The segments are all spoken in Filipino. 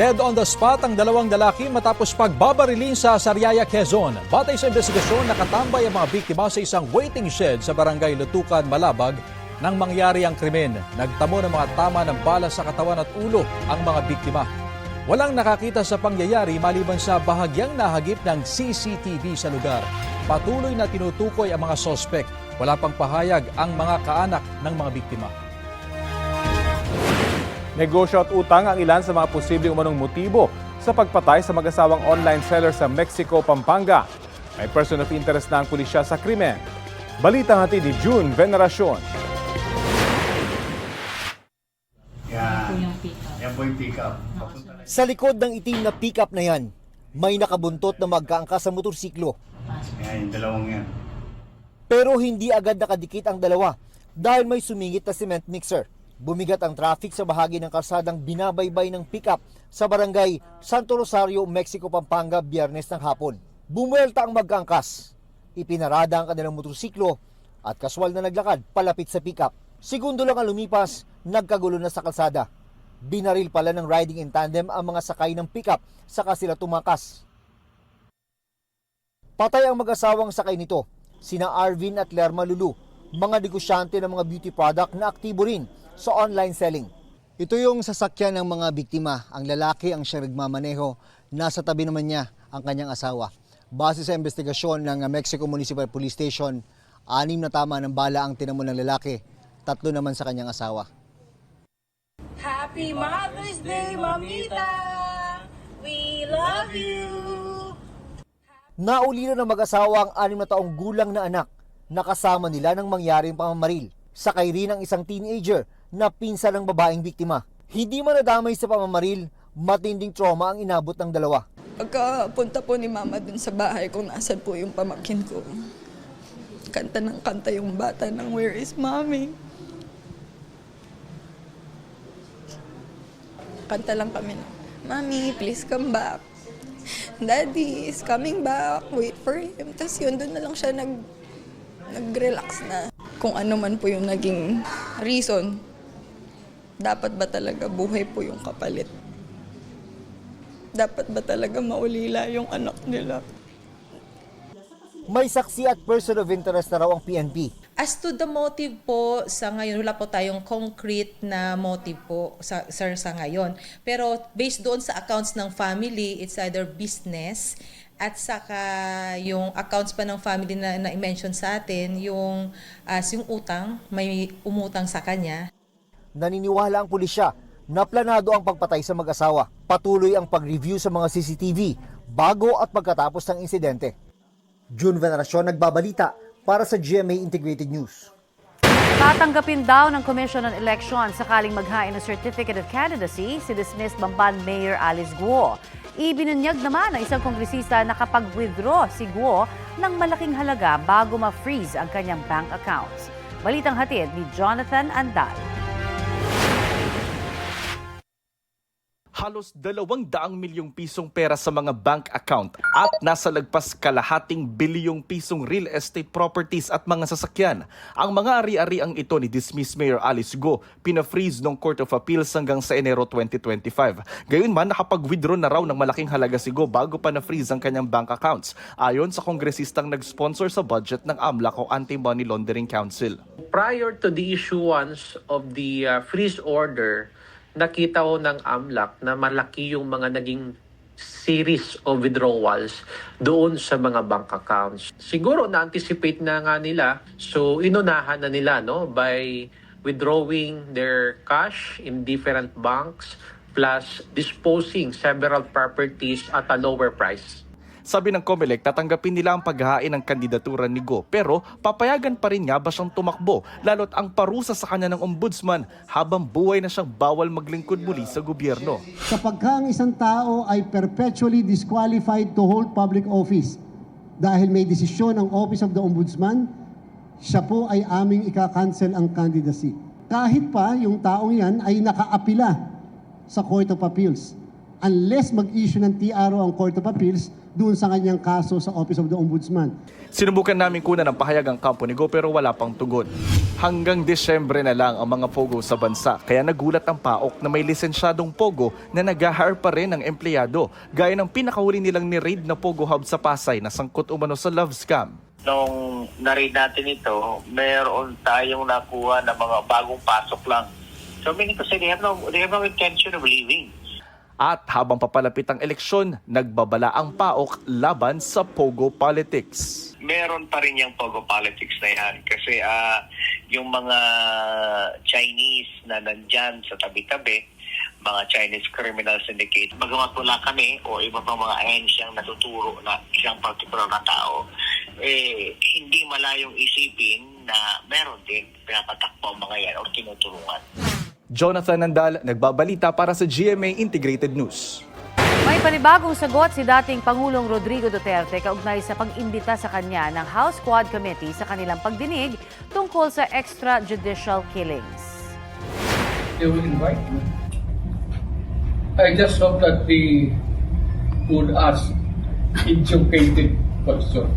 Dead on the spot ang dalawang lalaki matapos pagbabarilin sa Sariaya, Quezon. Batay sa investigasyon, nakatambay ang mga biktima sa isang waiting shed sa barangay Lutukan, Malabag nang mangyari ang krimen. Nagtamo ng mga tama ng bala sa katawan at ulo ang mga biktima. Walang nakakita sa pangyayari maliban sa bahagyang nahagip ng CCTV sa lugar. Patuloy na tinutukoy ang mga sospek. Wala pang pahayag ang mga kaanak ng mga biktima. Negosyo at utang ang ilan sa mga posibleng umanong motibo sa pagpatay sa mag-asawang online seller sa Mexico, Pampanga. May person of interest na ang pulisya sa krimen. Balitang hatid ni June Veneracion. Yan. yung pick-up. Yan po yung pick-up. Papunta na- Sa likod ng itim na pickup na yan, may nakabuntot na magkaangkas sa motorsiklo. Yan, yung dalawang yan. Pero hindi agad nakadikit ang dalawa dahil may sumingit na cement mixer. Bumigat ang traffic sa bahagi ng kalsadang binabaybay ng pickup sa barangay Santo Rosario, Mexico, Pampanga, biyernes ng hapon. Bumuelta ang magkaangkas. Ipinarada ang kanilang motorsiklo at kaswal na naglakad palapit sa pickup. Segundo lang ang lumipas, nagkagulo na sa kalsada. Binaril pala ng riding in tandem ang mga sakay ng pickup saka sila tumakas. Patay ang mag-asawang sakay nito, sina Arvin at Lerma Lulu, mga negosyante ng mga beauty product na aktibo rin sa online selling. Ito yung sasakyan ng mga biktima. Ang lalaki ang siya nagmamaneho. Nasa tabi naman niya ang kanyang asawa. Base sa investigasyon ng Mexico Municipal Police Station, anim na tama ng bala ang tinamo ng lalaki, tatlo naman sa kanyang asawa. Happy Mother's Day, Mamita! We love you! Naulila ng mag-asawa ang anim na taong gulang na anak na kasama nila nang mangyaring pamamaril. Sakay rin ang isang teenager na pinsan ng babaeng biktima. Hindi man nadamay sa pamamaril, matinding trauma ang inabot ng dalawa. Pagkapunta po ni mama dun sa bahay kung nasan po yung pamangkin ko, kanta ng kanta yung bata ng Where is Mommy? Kanta lang kami na, Mommy, please come back. Daddy is coming back. Wait for him. Tapos yun, doon na lang siya nag, nag-relax na. Kung ano man po yung naging reason, dapat ba talaga buhay po yung kapalit? Dapat ba talaga maulila yung anak nila? May saksi at person of interest na raw ang PNP. As to the motive po, sa ngayon, wala po tayong concrete na motive po, sa, sir, sa ngayon. Pero based doon sa accounts ng family, it's either business at saka yung accounts pa ng family na na-mention sa atin, yung as yung utang, may umutang sa kanya. Naniniwala ang pulisya na planado ang pagpatay sa mag-asawa. Patuloy ang pag-review sa mga CCTV bago at pagkatapos ng insidente. June Veneracion nagbabalita para sa GMA Integrated News. Tatanggapin daw ng Commission on Election sakaling maghain ng Certificate of Candidacy si dismissed Bamban Mayor Alice Guo. Ibinunyag naman ng isang kongresista na kapag withdraw si Guo ng malaking halaga bago ma-freeze ang kanyang bank accounts. Balitang hatid ni Jonathan Andal. Halos dalawang daang milyong pisong pera sa mga bank account at nasa lagpas kalahating bilyong pisong real estate properties at mga sasakyan. Ang mga ari-ariang ito ni dismissed Mayor Alice Go pina-freeze ng Court of Appeals hanggang sa Enero 2025. Gayunman, nakapag-withdraw na raw ng malaking halaga si Go bago pa na-freeze ang kanyang bank accounts ayon sa kongresistang nag-sponsor sa budget ng AMLAC o Anti-Money Laundering Council. prior to the issuance of the uh, freeze order, nakita ko ng AMLAC na malaki yung mga naging series of withdrawals doon sa mga bank accounts. Siguro na-anticipate na nga nila, so inunahan na nila no by withdrawing their cash in different banks plus disposing several properties at a lower price. Sabi ng COMELEC, tatanggapin nila ang paghahain ng kandidatura ni Go pero papayagan pa rin nga ba siyang tumakbo lalo't ang parusa sa kanya ng ombudsman habang buhay na siyang bawal maglingkod muli sa gobyerno. kapag ka ang isang tao ay perpetually disqualified to hold public office dahil may desisyon ang Office of the Ombudsman, siya po ay aming ika-cancel ang candidacy. Kahit pa yung taong yan ay nakaapila sa Court of Appeals. Unless mag-issue ng TRO ang Court of Appeals doon sa kanyang kaso sa Office of the Ombudsman. Sinubukan namin kuna ng pahayag ang kampo ni Go pero wala pang tugon. Hanggang Desyembre na lang ang mga Pogo sa bansa kaya nagulat ang PAOK na may lisensyadong Pogo na nag-hire pa rin ng empleyado gaya ng pinakahuli nilang ni-raid na Pogo Hub sa Pasay na sangkot umano sa love scam. nung na-read natin ito, meron tayong nakuha na mga bagong pasok lang. So meaning to say, they have no, they have no intention of leaving. At habang papalapit ang eleksyon, nagbabala ang PAOK laban sa Pogo politics. Meron pa rin yung pogo politics na yan kasi ah yung mga Chinese na nandyan sa tabi-tabi, mga Chinese criminal syndicate, bagamat wala kami o iba pang mga ahensyang natuturo na isang particular na tao, eh, hindi malayong isipin na meron din pinapatakbo mga yan o tinutulungan. Jonathan Nandal, nagbabalita para sa GMA Integrated News. May panibagong sagot si dating Pangulong Rodrigo Duterte kaugnay sa pag-imbita sa kanya ng House Quad Committee sa kanilang pagdinig tungkol sa extrajudicial killings. they will invite me. I just hope that they would ask educated questions.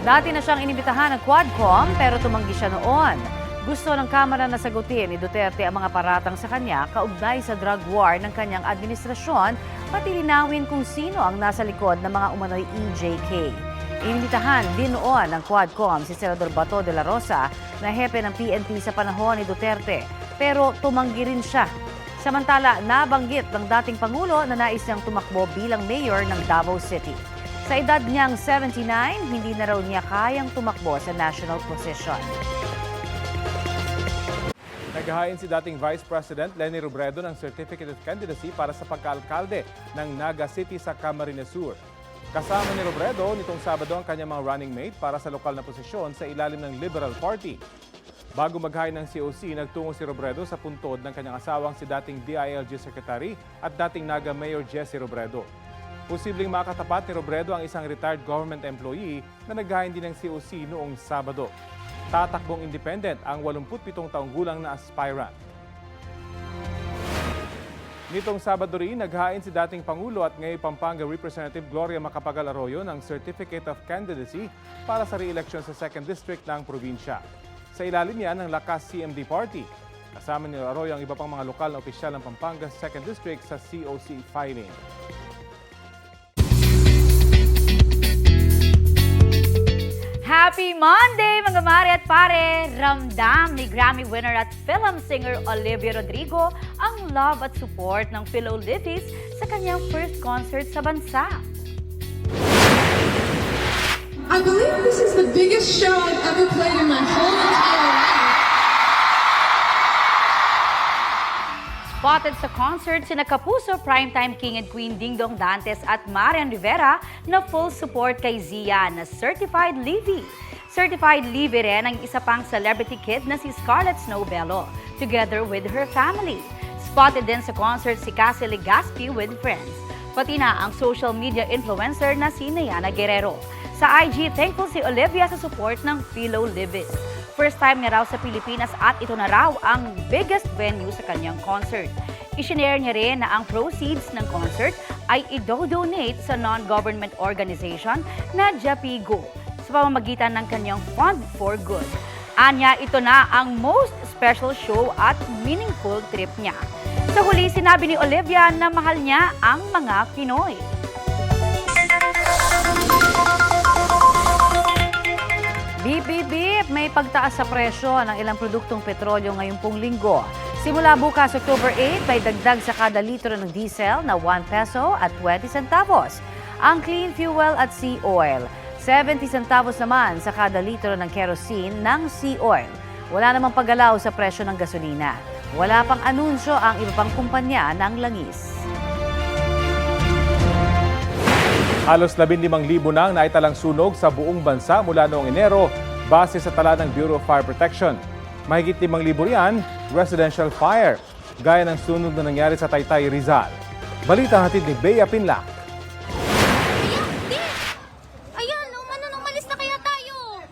Dati na siyang inimbitahan ng Quadcom pero tumanggi siya noon. Gusto ng Kamara na sagutin ni Duterte ang mga paratang sa kanya kaugnay sa drug war ng kanyang administrasyon pati linawin kung sino ang nasa likod ng mga umano'y EJK. Inimbitahan din noon ng Quadcom si Senador Bato de la Rosa na hepe ng PNP sa panahon ni Duterte pero tumanggi rin siya. Samantala, nabanggit ng dating Pangulo na nais niyang tumakbo bilang mayor ng Davao City. Sa edad niyang 79, hindi na raw niya kayang tumakbo sa national position. Naghahain si dating Vice President Lenny Robredo ng Certificate of Candidacy para sa pagkaalkalde ng Naga City sa Camarines Sur. Kasama ni Robredo nitong Sabado ang kanyang mga running mate para sa lokal na posisyon sa ilalim ng Liberal Party. Bago maghain ng COC, nagtungo si Robredo sa puntod ng kanyang asawang si dating DILG Secretary at dating Naga Mayor Jesse Robredo. Posibleng makatapat ni Robredo ang isang retired government employee na naghain din ng COC noong Sabado. Tatakbong independent ang 87 taong gulang na aspirant. Nitong Sabado rin, naghain si dating Pangulo at ngayon Pampanga Representative Gloria Macapagal Arroyo ng Certificate of Candidacy para sa re-election sa 2nd District ng probinsya. Sa ilalim yan ng Lakas CMD Party. Kasama ni Arroyo ang iba pang mga lokal na opisyal ng Pampanga 2nd District sa COC filing. Happy Monday mga mare at pare! Ramdam ni Grammy winner at film singer Olivia Rodrigo ang love at support ng Philo Livis sa kanyang first concert sa bansa. I believe this is the biggest show I've ever played in my whole entire life. Spotted sa concert sina Kapuso, Primetime King and Queen Ding Dong Dantes at Marian Rivera na full support kay Zia na Certified Livy. Certified Livy rin ang isa pang celebrity kid na si Scarlett Snow Bello, together with her family. Spotted din sa concert si Cassie Legaspi with friends. Pati na ang social media influencer na si Nayana Guerrero. Sa IG, thankful si Olivia sa support ng Philo Livis. First time niya raw sa Pilipinas at ito na raw ang biggest venue sa kanyang concert. Isinare niya rin na ang proceeds ng concert ay i-donate sa non-government organization na Japigo sa pamamagitan ng kanyang Fund for Good. Anya, ito na ang most special show at meaningful trip niya. Sa huli, sinabi ni Olivia na mahal niya ang mga Pinoy. Pagtaas sa presyo ng ilang produktong petrolyo ngayong pong linggo. Simula bukas, October 8, may dagdag sa kada litro ng diesel na 1 peso at 20 centavos. Ang clean fuel at sea oil, 70 centavos naman sa kada litro ng kerosene ng sea oil. Wala namang paggalaw sa presyo ng gasolina. Wala pang anunsyo ang iba pang kumpanya ng langis. Halos 15,000 nang naitalang sunog sa buong bansa mula noong Enero base sa tala ng Bureau of Fire Protection. Mahigit 5,000 riyan, residential fire, gaya ng sunog na nangyari sa Taytay, Rizal. Balita hatid ni Bea Pinlac. Ayan, umano nang malis na kaya tayo.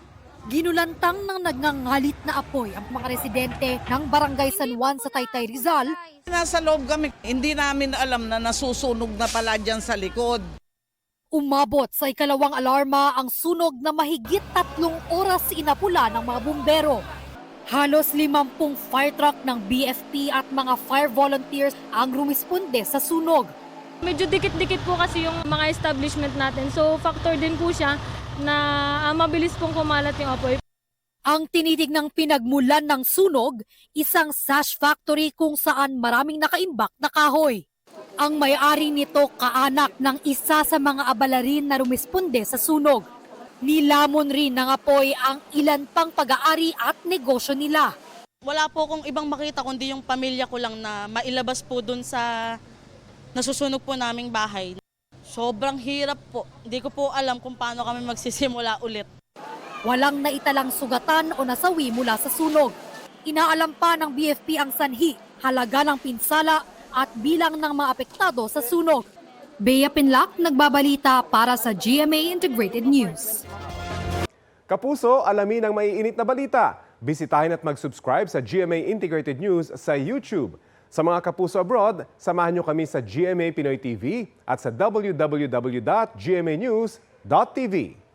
Ginulat Sinulantang ng nagngangalit na apoy ang mga residente ng Barangay San Juan sa Taytay Rizal Nasa loob kami, hindi namin alam na nasusunog na pala dyan sa likod. Umabot sa ikalawang alarma ang sunog na mahigit tatlong oras inapula ng mga bumbero. Halos limampung fire truck ng BFP at mga fire volunteers ang rumisponde sa sunog. Medyo dikit-dikit po kasi yung mga establishment natin. So factor din po siya na ah, mabilis pong kumalat yung apoy. Ang tinitignang pinagmulan ng sunog, isang sash factory kung saan maraming nakaimbak na kahoy. Ang may-ari nito kaanak ng isa sa mga abalarin na rumisponde sa sunog. Nilamon rin ng apoy ang ilan pang pag-aari at negosyo nila. Wala po akong ibang makita kundi yung pamilya ko lang na mailabas po dun sa nasusunog po naming bahay. Sobrang hirap po. Hindi ko po alam kung paano kami magsisimula ulit. Walang naitalang sugatan o nasawi mula sa sunog. Inaalam pa ng BFP ang sanhi, halaga ng pinsala at bilang ng mga apektado sa sunog. Bea Pinlac, nagbabalita para sa GMA Integrated News. Kapuso, alamin ang maiinit na balita. Bisitahin at mag-subscribe sa GMA Integrated News sa YouTube. Sa mga kapuso abroad, samahan nyo kami sa GMA Pinoy TV at sa www.gmanews.tv.